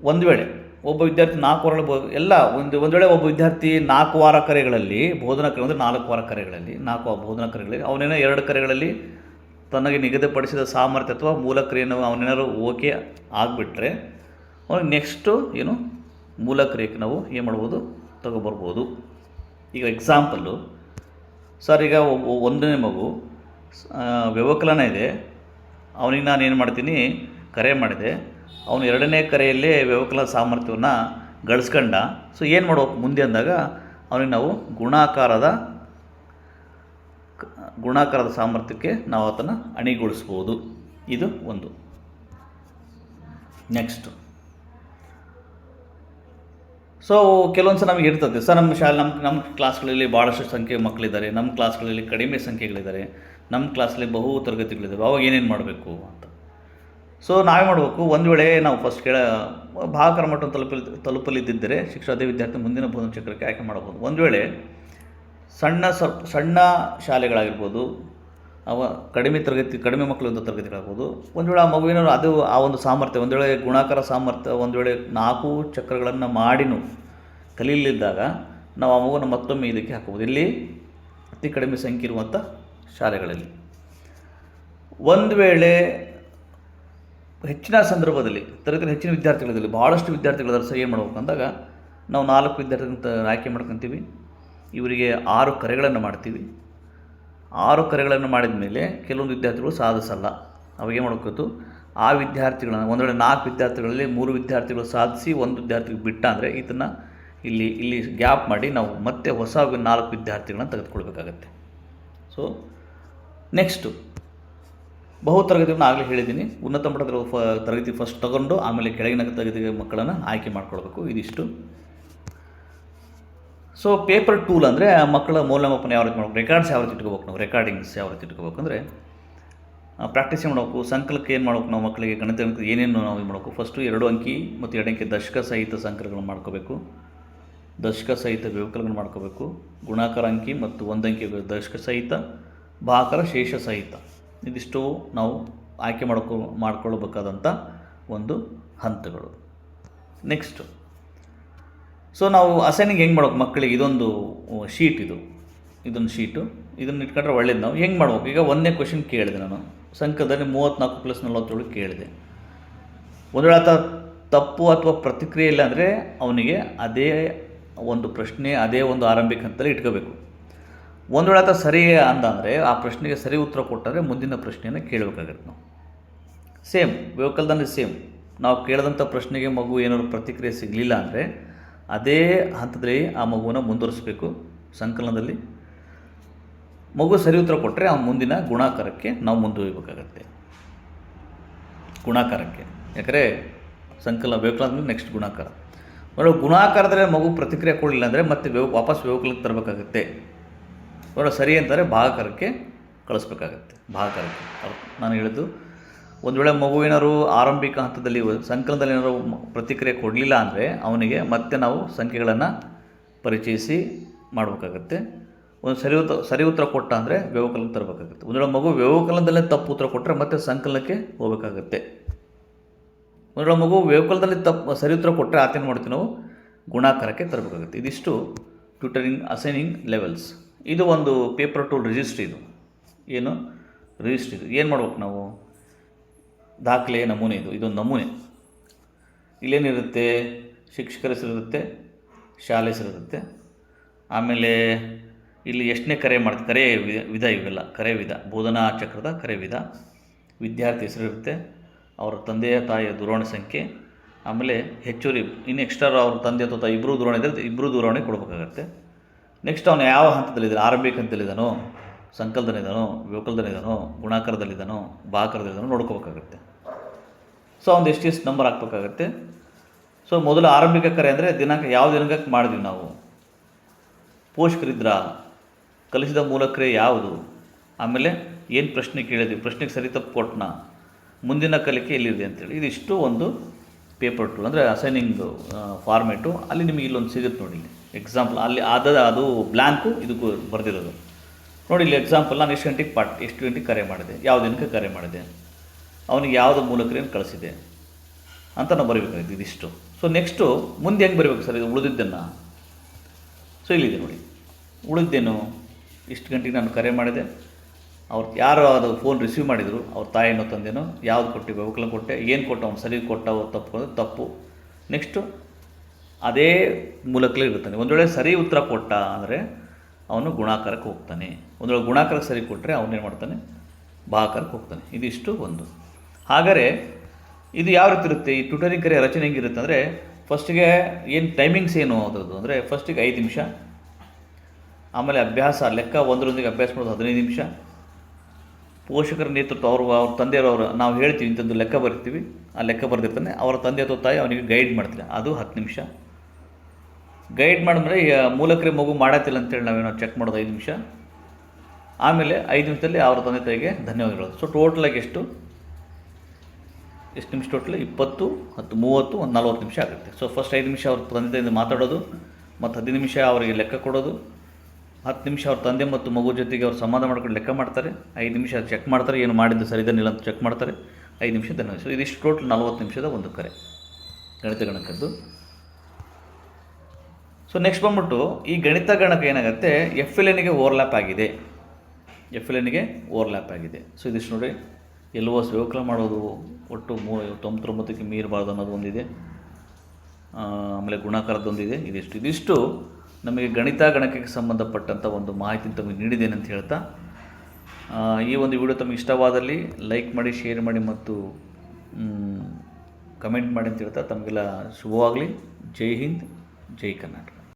ಒಂದು ವೇಳೆ ಒಬ್ಬ ವಿದ್ಯಾರ್ಥಿ ನಾಲ್ಕು ವಾರಗಳು ಎಲ್ಲ ಒಂದು ಒಂದು ವೇಳೆ ಒಬ್ಬ ವಿದ್ಯಾರ್ಥಿ ನಾಲ್ಕು ವಾರ ಕರೆಗಳಲ್ಲಿ, ಬೋಧನಾ ಕರೆ ಅಂದರೆ ನಾಲ್ಕು ವಾರ ಕರೆಗಳಲ್ಲಿ, ನಾಲ್ಕು ಬೋಧನಾ ಕರೆಗಳಲ್ಲಿ, ಅವನೇನೋ ಎರಡು ಕರೆಗಳಲ್ಲಿ ತನಗೆ ನಿಗದಿಪಡಿಸಿದ ಸಾಮರ್ಥ್ಯ ಅಥವಾ ಮೂಲ ಕ್ರಿಯೆಯನ್ನು ಅವನೇನಾದ್ರು ಓಕೆ ಆಗಿಬಿಟ್ರೆ, ಅವನಿಗೆ ನೆಕ್ಸ್ಟು ಏನು ಮೂಲ ಕ್ರಿಯೆಗೆ ನಾವು ಏನು ಮಾಡ್ಬೋದು? ತಗೊಬರ್ಬೋದು. ಈಗ ಎಕ್ಸಾಂಪಲ್ಲು ಸರ್ ಈಗ ಒಂದನೇ ಮಗು ವ್ಯವಕಲನ ಇದೆ. ಅವನಿಗೆ ನಾನು ಏನು ಮಾಡ್ತೀನಿ? ಕರೆ ಮಾಡಿದೆ. ಅವನು ಎರಡನೇ ಕರೆಯಲ್ಲೇ ವ್ಯವಕಲನ ಸಾಮರ್ಥ್ಯವನ್ನು ಗಳಿಸ್ಕೊಂಡ. ಸೊ ಏನು ಮಾಡಬೇಕು ಮುಂದೆ ಅಂದಾಗ ಅವನಿಗೆ ನಾವು ಗುಣಾಕಾರದ ಗುಣಾಕಾರದ ಸಾಮರ್ಥ್ಯಕ್ಕೆ ನಾವು ಅದನ್ನು ಅಣಿಗೊಳಿಸ್ಬೋದು. ಇದು ಒಂದು. ನೆಕ್ಸ್ಟ್ ಸೊ ಕೆಲವೊಂದು ಸಲ ನಮಗೆ ಇರ್ತದೆ. ಸರ್ ನಮ್ಮ ಶಾಲೆ ನಮ್ಮ ನಮ್ಮ ಕ್ಲಾಸ್ಗಳಲ್ಲಿ ಭಾಳಷ್ಟು ಸಂಖ್ಯೆ ಮಕ್ಕಳಿದ್ದಾರೆ ನಮ್ಮ ಕ್ಲಾಸ್ಗಳಲ್ಲಿ ಕಡಿಮೆ ಸಂಖ್ಯೆಗಳಿದ್ದಾರೆ. ನಮ್ಮ ಕ್ಲಾಸಲ್ಲಿ ಬಹು ತರಗತಿಗಳಿದ್ದಾವೆ. ಅವಾಗ ಏನೇನು ಮಾಡಬೇಕು ಅಂತ. ಸೊ ನಾವೇ ಮಾಡಬೇಕು. ಒಂದು ವೇಳೆ ನಾವು ಫಸ್ಟ್ ಕೇಳ ಭಾಗಕರ ಮಟ್ಟ ತಲುಪಲಿ ತಲುಪಲಿದ್ದರೆ ಶಿಕ್ಷಾರ್ಥಿ ವಿದ್ಯಾರ್ಥಿ ಮುಂದಿನ ಬೋಧನ ಚಕ್ರಕ್ಕೆ ಆಯ್ಕೆ ಮಾಡಬಹುದು ಒಂದು ವೇಳೆ ಸಣ್ಣ ಸ ಸಣ್ಣ ಶಾಲೆಗಳಾಗಿರ್ಬೋದು ಅವ ಕಡಿಮೆ ತರಗತಿ, ಕಡಿಮೆ ಮಕ್ಕಳಿಂದ ತರಗತಿಗಳಾಗ್ಬೋದು. ಒಂದು ವೇಳೆ ಆ ಮಗುವಿನ ಅದು ಆ ಒಂದು ಸಾಮರ್ಥ್ಯ, ಒಂದು ವೇಳೆ ಗುಣಾಕಾರ ಸಾಮರ್ಥ್ಯ, ಒಂದು ವೇಳೆ ನಾಲ್ಕು ಚಕ್ರಗಳನ್ನು ಮಾಡಿನೂ ಕಲೀಲಿದ್ದಾಗ ನಾವು ಆ ಮಗುವನ್ನು ಮತ್ತೊಮ್ಮೆ ಇದಕ್ಕೆ ಹಾಕ್ಬೋದು. ಇಲ್ಲಿ ಅತಿ ಕಡಿಮೆ ಸಂಖ್ಯೆ ಇರುವಂಥ ಶಾಲೆಗಳಲ್ಲಿ. ಒಂದು ವೇಳೆ ಹೆಚ್ಚಿನ ಸಂದರ್ಭದಲ್ಲಿ ತರಗತಿ ಹೆಚ್ಚಿನ ವಿದ್ಯಾರ್ಥಿಗಳಲ್ಲಿ ಭಾಳಷ್ಟು ವಿದ್ಯಾರ್ಥಿಗಳು ಸಹ ಏನು ಮಾಡ್ಬೇಕು ಅಂದಾಗ ನಾವು ನಾಲ್ಕು ವಿದ್ಯಾರ್ಥಿಗಳಂತ ಆಯ್ಕೆ ಮಾಡ್ಕೊತೀವಿ. ಇವರಿಗೆ ಆರು ಕರೆಗಳನ್ನು ಮಾಡ್ತೀವಿ. ಆರು ಕರೆಗಳನ್ನು ಮಾಡಿದ ಮೇಲೆ ಕೆಲವೊಂದು ವಿದ್ಯಾರ್ಥಿಗಳು ಸಾಧಿಸಲ್ಲ. ಅವಾಗ ಏನು ಮಾಡ್ಬೇಕು ಆ ವಿದ್ಯಾರ್ಥಿಗಳನ್ನ ಒಂದು ವೇಳೆ ನಾಲ್ಕು ವಿದ್ಯಾರ್ಥಿಗಳಲ್ಲಿ ಮೂರು ವಿದ್ಯಾರ್ಥಿಗಳು ಸಾಧಿಸಿ ಒಂದು ವಿದ್ಯಾರ್ಥಿಗೆ ಬಿಟ್ಟ ಅಂದರೆ ಇದನ್ನು ಇಲ್ಲಿ ಇಲ್ಲಿ ಗ್ಯಾಪ್ ಮಾಡಿ ನಾವು ಮತ್ತೆ ಹೊಸ ನಾಲ್ಕು ವಿದ್ಯಾರ್ಥಿಗಳನ್ನ ತೆಗೆದುಕೊಳ್ಬೇಕಾಗತ್ತೆ. ಸೊ ನೆಕ್ಸ್ಟು ಬಹು ತರಗತಿಗಳನ್ನ ಆಗಲೇ ಹೇಳಿದ್ದೀನಿ. ಉನ್ನತ ಮಟ್ಟದ ತರಗತಿ ಫಸ್ಟ್ ತಗೊಂಡು ಆಮೇಲೆ ಕೆಳಗಿನ ತರಗತಿಗೆ ಮಕ್ಕಳನ್ನು ಆಯ್ಕೆ ಮಾಡ್ಕೊಳ್ಬೇಕು. ಇದಿಷ್ಟು. ಸೊ ಪೇಪರ್ ಟೂಲ್ ಅಂದರೆ ಮಕ್ಕಳ ಮೌಲ್ಯಮಾಪನ ಯಾವ ರೀತಿ ಮಾಡ್ಬೇಕು? ರೆಕಾರ್ಡ್ಸ್ ಯಾವ ರೀತಿ ಇಟ್ಕೋಬೇಕು ನಾವು? ರೆಕಾರ್ಡಿಂಗ್ಸ್ ಯಾವ ರೀತಿ ಇಟ್ಕೋಬೇಕು ಅಂದರೆ ಪ್ರಾಕ್ಟೀಸ್ ಏನು ಮಾಡಬೇಕು? ಸಂಕಲಕ್ಕೆ ಏನು ಮಾಡ್ಬೇಕು ನಾವು ಮಕ್ಕಳಿಗೆ? ಗಣಿತ ಏನೇನು ನಾವು ಇದು ಮಾಡಬೇಕು? ಫಸ್ಟು ಎರಡು ಅಂಕಿ ಮತ್ತು ಎರಡು ಅಂಕಿ ದಶಕ ಸಹಿತ ಸಂಕಲಗಳನ್ನು ಮಾಡ್ಕೋಬೇಕು. ದಶಕ ಸಹಿತ ವ್ಯವಕಲನ ಮಾಡ್ಕೋಬೇಕು. ಗುಣಾಕಾರ ಅಂಕಿ ಮತ್ತು ಒಂದು ಅಂಕಿ ದಶಕ ಸಹಿತ, ಭಾಕಾರ ಶೇಷ ಸಹಿತ. ಇದಿಷ್ಟು ನಾವು ಆಯ್ಕೆ ಮಾಡ್ಕೊ ಮಾಡ್ಕೊಳ್ಬೇಕಾದಂಥ ಒಂದು ಹಂತಗಳು. ನೆಕ್ಸ್ಟು ಸೊ ನಾವು ಅಸೈನಿಂಗ್ ಹೆಂಗೆ ಮಾಡ್ಬೇಕು ಮಕ್ಕಳಿಗೆ? ಇದೊಂದು ಶೀಟ್ ಇದು. ಇದೊಂದು ಶೀಟು ಇದನ್ನು ಇಟ್ಕೊಂಡ್ರೆ ಒಳ್ಳೇದು ನಾವು. ಹೆಂಗೆ ಮಾಡ್ಬೇಕು? ಈಗ ಒಂದನೇ ಕ್ವಶನ್ ಕೇಳಿದೆ ನಾನು. ಸಂಖ್ಯದಲ್ಲಿ ಮೂವತ್ತ್ನಾಲ್ಕು ಪ್ಲಸ್ ನಲವತ್ತೇಳು ಕೇಳಿದೆ. ಒಂದು ವೇಳೆ ಆತ ತಪ್ಪು ಅಥವಾ ಪ್ರತಿಕ್ರಿಯೆ ಇಲ್ಲ ಅಂದರೆ ಅವನಿಗೆ ಅದೇ ಒಂದು ಪ್ರಶ್ನೆ, ಅದೇ ಒಂದು ಆರಂಭಿಕ ಹಂತದಲ್ಲಿ ಇಟ್ಕೋಬೇಕು. ಒಂದು ವೇಳೆ ಆತ ಸರಿ ಅಂದ ಆ ಪ್ರಶ್ನೆಗೆ ಸರಿ ಉತ್ತರ ಕೊಟ್ಟರೆ ಮುಂದಿನ ಪ್ರಶ್ನೆಯನ್ನು ಕೇಳಬೇಕಾಗತ್ತೆ ನಾವು. ಸೇಮ್ ವೆಹಿಕಲ್ದಲ್ಲಿ ಸೇಮ್ ನಾವು ಕೇಳಿದಂಥ ಪ್ರಶ್ನೆಗೆ ಮಗು ಏನಾದ್ರು ಪ್ರತಿಕ್ರಿಯೆ ಸಿಗಲಿಲ್ಲ ಅಂದರೆ ಅದೇ ಹಂತದಲ್ಲಿ ಆ ಮಗುವನ್ನು ಮುಂದುವರಿಸಬೇಕು ಸಂಕಲನದಲ್ಲಿ. ಮಗು ಸರಿ ಉತ್ತರ ಕೊಟ್ಟರೆ ಆ ಮುಂದಿನ ಗುಣಾಕಾರಕ್ಕೆ ನಾವು ಮುಂದುವರಿಬೇಕಾಗತ್ತೆ. ಗುಣಾಕಾರಕ್ಕೆ. ಯಾಕಂದರೆ ಸಂಕಲನ ವ್ಯವಕಲನ ಆದಮೇಲೆ ನೆಕ್ಸ್ಟ್ ಗುಣಾಕಾರ. ಬರೋ ಗುಣಾಕಾರದಲ್ಲಿ ಮಗು ಪ್ರತಿಕ್ರಿಯೆ ಕೊಡಲಿಲ್ಲ ಅಂದರೆ ಮತ್ತೆ ವ್ಯವ, ವಾಪಸ್ ವ್ಯವಕಲಕ್ಕೆ ತರಬೇಕಾಗುತ್ತೆ. ನೋಡಿ ಸರಿ ಅಂತಾರೆ ಭಾಗಕಾರಕ್ಕೆ ಕಳಿಸ್ಬೇಕಾಗತ್ತೆ. ಭಾಗಕಾರಕ್ಕೆ. ನಾನು ಹೇಳಿದ್ದು ಒಂದು ವೇಳೆ ಮಗು ಆರಂಭಿಕ ಹಂತದಲ್ಲಿ ಸಂಕಲನದಲ್ಲಿ ಏನಾದರೂ ಪ್ರತಿಕ್ರಿಯೆ ಕೊಡಲಿಲ್ಲ ಅಂದರೆ ಅವನಿಗೆ ಮತ್ತೆ ನಾವು ಸಂಖ್ಯೆಗಳನ್ನು ಪರಿಚಯಿಸಿ ಮಾಡಬೇಕಾಗತ್ತೆ. ಒಂದು ಸರಿ ಉತ್ತರ ಸರಿ ಉತ್ತರ ಕೊಟ್ಟ ಅಂದರೆ ವ್ಯವಕಲನ ತರಬೇಕಾಗುತ್ತೆ. ಒಂದು ಮಗು ವ್ಯವಕಲನದಲ್ಲೇ ತಪ್ಪು ಉತ್ತರ ಕೊಟ್ಟರೆ ಮತ್ತೆ ಸಂಕಲನಕ್ಕೆ ಹೋಗಬೇಕಾಗತ್ತೆ. ಒಂದು ಮಗು ವ್ಯವಕಲನದಲ್ಲಿ ತಪ್ಪು, ಸರಿ ಉತ್ತರ ಕೊಟ್ಟರೆ ಆತೇನು ಮಾಡ್ತೀವಿ ನಾವು? ಗುಣಾಕಾರಕ್ಕೆ ತರಬೇಕಾಗುತ್ತೆ. ಇದಿಷ್ಟು ಟ್ಯೂಟರಿಂಗ್ ಅಸೈನಿಂಗ್ ಲೆವೆಲ್ಸ್ ಇದು ಒಂದು ಪೇಪರ್ ಟೂಲ್ ರಿಜಿಸ್ಟ್ರಿ ಇದು. ಏನು? ರಿಜಿಸ್ಟ್ರಿ ಇದು. ಏನು ಮಾಡ್ಬೇಕು ನಾವು? ದಾಖಲೆಯ ನಮೂನೆ ಇದು, ಇದೊಂದು ನಮೂನೆ. ಇಲ್ಲೇನಿರುತ್ತೆ? ಶಿಕ್ಷಕರ ಹೆಸರಿರುತ್ತೆ ಶಾಲೆ ಹೆಸರಿರುತ್ತೆ ಆಮೇಲೆ ಇಲ್ಲಿ ಎಷ್ಟನೇ ಕರೆ ಮಾಡ್ತೀವಿ ಕರೆ ವಿಧ ಇವೆಲ್ಲ, ಕರೆ ವಿಧ, ಬೋಧನಾ ಚಕ್ರದ ಕರೆ ವಿಧ. ವಿದ್ಯಾರ್ಥಿ ಹೆಸರಿರುತ್ತೆ ಅವರ ತಂದೆಯ ತಾಯಿಯ ದೂರವಾಣಿ ಸಂಖ್ಯೆ. ಆಮೇಲೆ ಹೆಚ್ಚುವರಿ, ಇನ್ನು ಎಕ್ಸ್ಟ್ರಾ ಅವ್ರ ತಂದೆ ಅಥವಾ ತಾಯಿ ಇಬ್ಬರು ದೂರವಾಣಿ ಇದ್ದರೆ ಇಬ್ಬರು ದೂರವಾಣಿ ಕೊಡಬೇಕಾಗತ್ತೆ. ನೆಕ್ಸ್ಟ್ ಅವನು ಯಾವ ಹಂತದಲ್ಲಿದ್ದಾನೆ, ಆರಂಭಿಕ ಹಂತದಲ್ಲಿದ್ದಾನೋ ಸಂಕಲದಲ್ಲಿದ್ದಾನೋ ವ್ಯವಕಲದಲ್ಲಿದ್ದಾನೋ ಗುಣಾಕಾರದಲ್ಲಿದ್ದಾನೋ ಬಾಕಾರದಲ್ಲಿದ್ದಾನೋ ನೋಡ್ಕೋಬೇಕಾಗತ್ತೆ. ಸೊ ಅವ್ನು ಎಷ್ಟು ಎಷ್ಟು ನಂಬರ್ ಹಾಕ್ಬೇಕಾಗತ್ತೆ? ಸೊ ಮೊದಲು ಆರಂಭಿಕ ಕರೆ ಅಂದರೆ ದಿನಾಂಕ ಯಾವ ದಿನಾಂಕಕ್ಕೆ ಮಾಡಿದ್ವಿ ನಾವು? ಪೋಷಕರಿದ್ರ, ಕಲಿಸಿದ ಮೂಲಕ್ರಿಯೆ ಯಾವುದು? ಆಮೇಲೆ ಏನು ಪ್ರಶ್ನೆ ಕೇಳಿದ್ವಿ? ಪ್ರಶ್ನೆಗೆ ಸರಿ ತಪ್ಪು ಕೊಟ್ಟನ ಮುಂದಿನ ಕಲಿಕೆ ಎಲ್ಲಿದೆ ಅಂತೇಳಿ. ಇದಿಷ್ಟು ಒಂದು ಪೇಪರ್ ಟು ಅಂದರೆ ಅಸೈನಿಂಗ್ ಫಾರ್ಮೇಟು ಅಲ್ಲಿ ನಿಮಗೆ ಇಲ್ಲೊಂದು ಸಿಗುತ್ತೆ ನೋಡಿ ಎಕ್ಸಾಂಪಲ್ ಅಲ್ಲಿ ಅದ ಅದು ಬ್ಲ್ಯಾಂಕು ಇದಕ್ಕೂ ಬರೆದಿರೋದು. ನೋಡಿ ಇಲ್ಲಿ ಎಕ್ಸಾಂಪಲ್ ನಾನು ಎಷ್ಟು ಗಂಟೆಗೆ ಪಾಟ್ ಎಷ್ಟು ಗಂಟೆಗೆ ಕರೆ ಮಾಡಿದೆ? ಯಾವ ದಿನಕ್ಕೆ ಕರೆ ಮಾಡಿದೆ? ಅವನಿಗೆ ಯಾವುದು ಮೂಲಕರೇನು ಕಳಿಸಿದೆ? ಅಂತ ನಾವು ಬರೀಬೇಕಾಗಿತ್ತು ಇದಿಷ್ಟು. ಸೊ ನೆಕ್ಸ್ಟು ಮುಂದೆ ಹೆಂಗೆ ಬರೀಬೇಕು ಸರ್? ಇದು ಉಳಿದಿದ್ದನ್ನು? ಸೊ ಇಲ್ಲಿದೆ ನೋಡಿ. ಉಳಿದ್ದೇನು ಇಷ್ಟು ಗಂಟೆಗೆ ನಾನು ಕರೆ ಮಾಡಿದೆ. ಅವ್ರು ಯಾರು ಅದು ಫೋನ್ ರಿಸೀವ್ ಮಾಡಿದರು. ಅವ್ರ ತಾಯಿನೋ ತಂದೆನೋ ಯಾವ್ದು ಕೊಟ್ಟು ವ್ಯವಕಲನ ಕೊಟ್ಟೆ? ಏನು ಕೊಟ್ಟ? ಅವ್ನು ಸರಿ ಕೊಟ್ಟ ತಪ್ಪು ಅಂದರೆ ತಪ್ಪು. ನೆಕ್ಸ್ಟು ಅದೇ ಮೂಲಕಲೇ ಇರ್ತಾನೆ ಒಂದು ವೇಳೆ ಸರಿ ಉತ್ತರ ಕೊಟ್ಟ ಅಂದರೆ ಅವನು ಗುಣಾಕಾರಕ್ಕೆ ಹೋಗ್ತಾನೆ. ಒಂದೊಳಗೆ ಗುಣಾಕಾರಕ್ಕೆ ಸರಿ ಕೊಟ್ಟರೆ ಅವನೇನು ಮಾಡ್ತಾನೆ? ಭಾಕಾರಕ್ಕೆ ಹೋಗ್ತಾನೆ. ಇದಿಷ್ಟು ಒಂದು. ಹಾಗಾದರೆ ಇದು ಯಾವ ರೀತಿ ಇರುತ್ತೆ? ಈ ಟ್ಯೂಟರಿಂಗ್ ಕರೆ ರಚನೆ ಹೆಂಗಿರುತ್ತೆ ಅಂದರೆ ಫಸ್ಟಿಗೆ ಏನು ಟೈಮಿಂಗ್ಸ್ ಏನು ಅದರದ್ದು? ಅಂದರೆ ಫಸ್ಟಿಗೆ ಐದು ನಿಮಿಷ, ಆಮೇಲೆ ಅಭ್ಯಾಸ ಲೆಕ್ಕ ಒಂದರೊಂದಿಗೆ ಅಭ್ಯಾಸ ಮಾಡೋದು ಹದಿನೈದು ನಿಮಿಷ. ಪೋಷಕರ ನೇತೃತ್ವ ಅವರು, ಅವ್ರ ತಂದೆಯವರು ನಾವು ಹೇಳ್ತೀವಿ ಇಂಥದ್ದು ಲೆಕ್ಕ ಬರ್ತೀವಿ. ಆ ಲೆಕ್ಕ ಬರೆದಿರ್ತಾನೆ. ಅವರ ತಂದೆ ಅಥವಾ ತಾಯಿ ಅವನಿಗೆ ಗೈಡ್ ಮಾಡ್ತಾರೆ. ಅದು ಹತ್ತು ನಿಮಿಷ. ಗೈಡ್ ಮಾಡಿದ್ರೆ ಮೂಲಕರಿ ಮಗು ಮಾಡತ್ತಿಲ್ಲ ಅಂತೇಳಿ ನಾವೇನೋ ಚೆಕ್ ಮಾಡೋದು ಐದು ನಿಮಿಷ. ಆಮೇಲೆ ಐದು ನಿಮಿಷದಲ್ಲಿ ಅವರ ತಂದೆ ತಾಯಿಗೆ ಧನ್ಯವಾದಗಳು. ಸೊ ಟೋಟಲಾಗಿ ಎಷ್ಟು? ಎಷ್ಟು ನಿಮಿಷ ಟೋಟಲ್ ಇಪ್ಪತ್ತು, ಹತ್ತು, ಮೂವತ್ತು, ಒಂದು ನಲ್ವತ್ತು ನಿಮಿಷ ಆಗುತ್ತೆ. ಸೊ ಫಸ್ಟ್ ಐದು ನಿಮಿಷ ಅವ್ರ ತಂದೆ ತಾಯಿಂದ ಮಾತಾಡೋದು, ಮತ್ತು ಹದಿನೈದು ನಿಮಿಷ ಅವರಿಗೆ ಲೆಕ್ಕ ಕೊಡೋದು, ಹತ್ತು ನಿಮಿಷ ಅವ್ರ ತಂದೆ ಮತ್ತು ಮಗು ಜೊತೆಗೆ ಅವ್ರು ಸಂವಾದ ಮಾಡ್ಕೊಂಡು ಲೆಕ್ಕ ಮಾಡ್ತಾರೆ, ಐದು ನಿಮಿಷ ಚೆಕ್ ಮಾಡ್ತಾರೆ, ಏನು ಮಾಡಿದ್ದು ಸರಿದನಿಲ್ಲ ಅಂತ ಚೆಕ್ ಮಾಡ್ತಾರೆ, ಐದು ನಿಮಿಷ ಧನ್ಯವಾದ ಸೊ ಇದಿಷ್ಟು ಟೋಟಲ್ ನಲ್ವತ್ತು ನಿಮಿಷದ ಒಂದು ಕರೆ. ಗಣಿತ ಗಣಕದ್ದು ಸೊ ನೆಕ್ಸ್ಟ್ ಬಂದ್ಬಿಟ್ಟು, ಈ ಗಣಿತ ಗಣಕ ಏನಾಗುತ್ತೆ? ಎಫ್ ಎಲ್ ಎನ್ಗೆ ಓವರ್ಲ್ಯಾಪ್ ಆಗಿದೆ. ಎಫ್ ಎಲ್ ಎನ್ಗೆ ಓವರ್ಲ್ಯಾಪ್ ಆಗಿದೆ. ಸೊ ಇದಿಷ್ಟು ನೋಡಿ. ಎಲ್ವೋ ವ್ಯವಕಲ ಮಾಡೋದು ಒಟ್ಟು ಮೂ ತೊಂಬತ್ತೊಂಬತ್ತಕ್ಕೆ ಮೀರಬಾರ್ದು ಅನ್ನೋದು ಒಂದಿದೆ. ಆಮೇಲೆ ಗುಣಾಕಾರದೊಂದಿದೆ ಇದಿಷ್ಟು. ಇದಿಷ್ಟು ನಮಗೆ ಗಣಿತ ಗಣಕಕ್ಕೆ ಸಂಬಂಧಪಟ್ಟಂಥ ಒಂದು ಮಾಹಿತಿ ತಮಗೆ ನೀಡಿದ್ದೇನೆ ಅಂತ ಹೇಳ್ತಾ ಈ ಒಂದು ವಿಡಿಯೋ ತಮಗೆ ಇಷ್ಟವಾದಲ್ಲಿ ಲೈಕ್ ಮಾಡಿ, ಶೇರ್ ಮಾಡಿ ಮತ್ತು ಕಮೆಂಟ್ ಮಾಡಿ ಅಂತ ಹೇಳ್ತಾ, ತಮಗೆಲ್ಲ ಶುಭವಾಗಲಿ. ಜೈ ಹಿಂದ್, ಜೈ ಕರ್ನಾಟಕ.